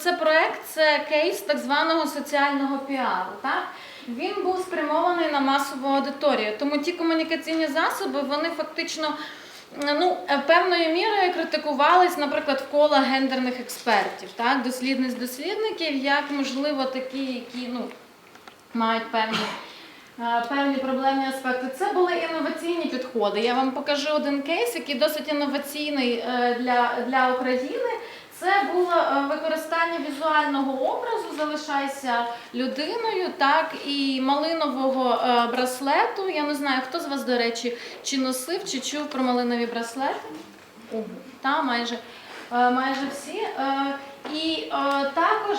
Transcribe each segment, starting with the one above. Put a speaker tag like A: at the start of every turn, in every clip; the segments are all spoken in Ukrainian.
A: це проект, це кейс так званого соціального піару. Так? Він був спрямований на масову аудиторію. Тому ті комунікаційні засоби, вони фактично ну, е, певною мірою критикувались, наприклад, в кола гендерних експертів, так? дослідниць дослідників, як можливо такі, які ну, мають певні. е, Певні проблемні аспекти. Це були інноваційні підходи. Я вам покажу один кейс, який досить інноваційний е, для, для України. Це було е, використання візуального образу, залишайся людиною, так і малинового е, браслету. Я не знаю, хто з вас, до речі, чи носив, чи чув про малинові браслети. Та майже, е, майже всі. І також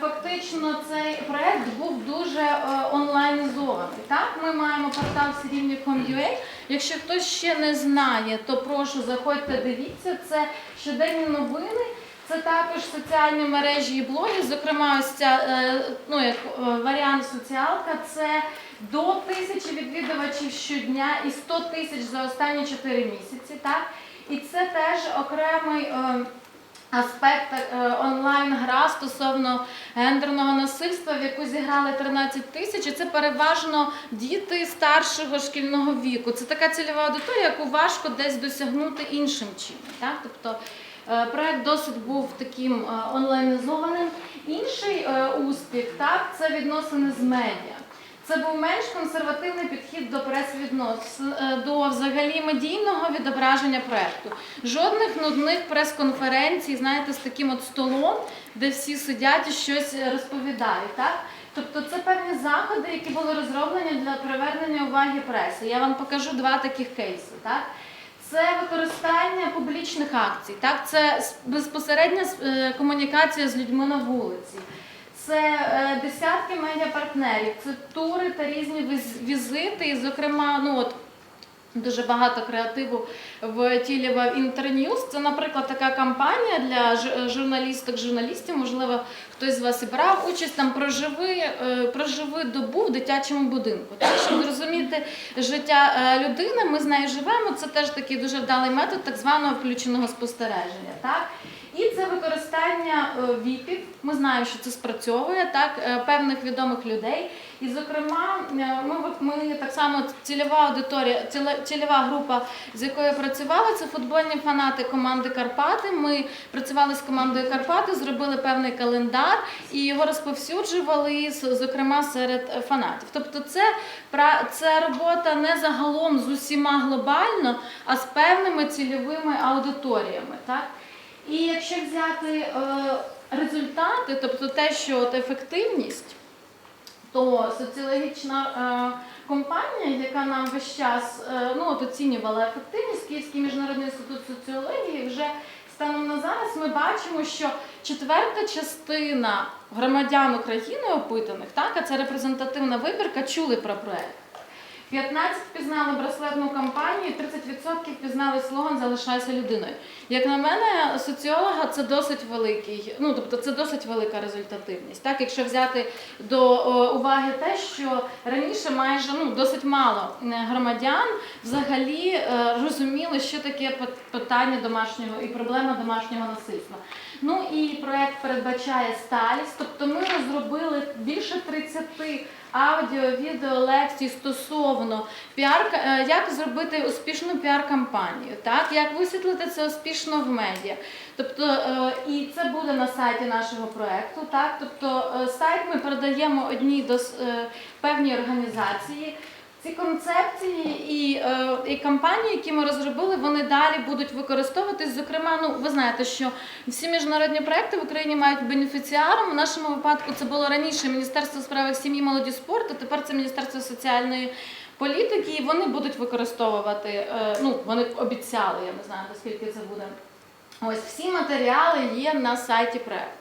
A: фактично цей проект був дуже онлайнізований. Так, ми маємо портал Срівні.com.ua. Якщо хтось ще не знає, то прошу заходьте, дивіться. Це щоденні новини. Це також соціальні мережі і блоги. Зокрема, ось ця е, ну, як е, варіант соціалка. Це до тисячі відвідувачів щодня і 100 тисяч за останні 4 місяці. Так? І це теж окремий. е, Аспект онлайн-гра стосовно гендерного насильства, в яку зіграли 13 тисяч, і це переважно діти старшого шкільного віку. Це така цільова аудиторія, яку важко десь досягнути іншим чином. Так? Тобто проект досить був таким е, онлайнізованим. Інший е, успіх так, це відносини з медіа. Це був менш консервативний підхід до прес-відносин, е, до взагалі медійного відображення проекту. Жодних нудних прес-конференцій, знаєте, з таким от столом, де всі сидять і щось розповідають. Так? Тобто це певні заходи, які були розроблені для привернення уваги преси. Я вам покажу два таких кейси. Так? Це використання публічних акцій, так? це безпосередня е, комунікація з людьми на вулиці. Це е, десятки медіапартнерів, це тури та різні візити, і, зокрема, ну от дуже багато креативу в тілі в Інтерньюз. Це, наприклад, така кампанія для журналісток, журналістів. Можливо, хтось з вас і брав участь там проживи, е, проживи добу в дитячому будинку. Так, щоб зрозуміти життя е, людини, ми з нею живемо. Це теж такий дуже вдалий метод так званого включеного спостереження. Так? І це використання е, віпів. Ми знаємо, що це спрацьовує так е, певних відомих людей. І, зокрема, е, ми, ми так само цільова аудиторія, цільова група, з якою я працювала, це футбольні фанати команди Карпати. Ми працювали з командою Карпати, зробили певний календар і його розповсюджували, зокрема серед фанатів. Тобто, це це робота не загалом з усіма глобально, а з певними цільовими аудиторіями. Так? І якщо взяти е, результати, тобто те, що от ефективність, то соціологічна е, компанія, яка нам весь час е, ну, от оцінювала ефективність, Київський міжнародний інститут соціології, вже станом на зараз ми бачимо, що четверта частина громадян України опитаних, так, а це репрезентативна вибірка, чули про проект. 15 впізнали браслетну кампанію, 30% впізнали слоган Залишайся людиною. Як на мене, соціолога це досить великий, ну тобто це досить велика результативність. Так, якщо взяти до уваги те, що раніше майже ну досить мало е, громадян взагалі е, розуміли, що таке питання домашнього і проблема домашнього насильства. Ну і проект передбачає сталість, тобто ми розробили більше 30 аудіо, відео, лекцій стосовно піар, е, як зробити успішну піар-кампанію, так як висвітлити це успішно в медіа. Тобто, е, і це буде на сайті нашого проекту. Так, тобто е, сайт ми передаємо одній до певній організації. Ці концепції і, і кампанії, які ми розробили, вони далі будуть використовуватись. Зокрема, ну ви знаєте, що всі міжнародні проекти в Україні мають бенефіціаром. В нашому випадку це було раніше Міністерство справи сім'ї, молоді спорту. Тепер це Міністерство соціальної політики, і вони будуть використовувати. е, ну вони обіцяли, я не знаю наскільки це буде. Ось всі матеріали є на сайті проекту.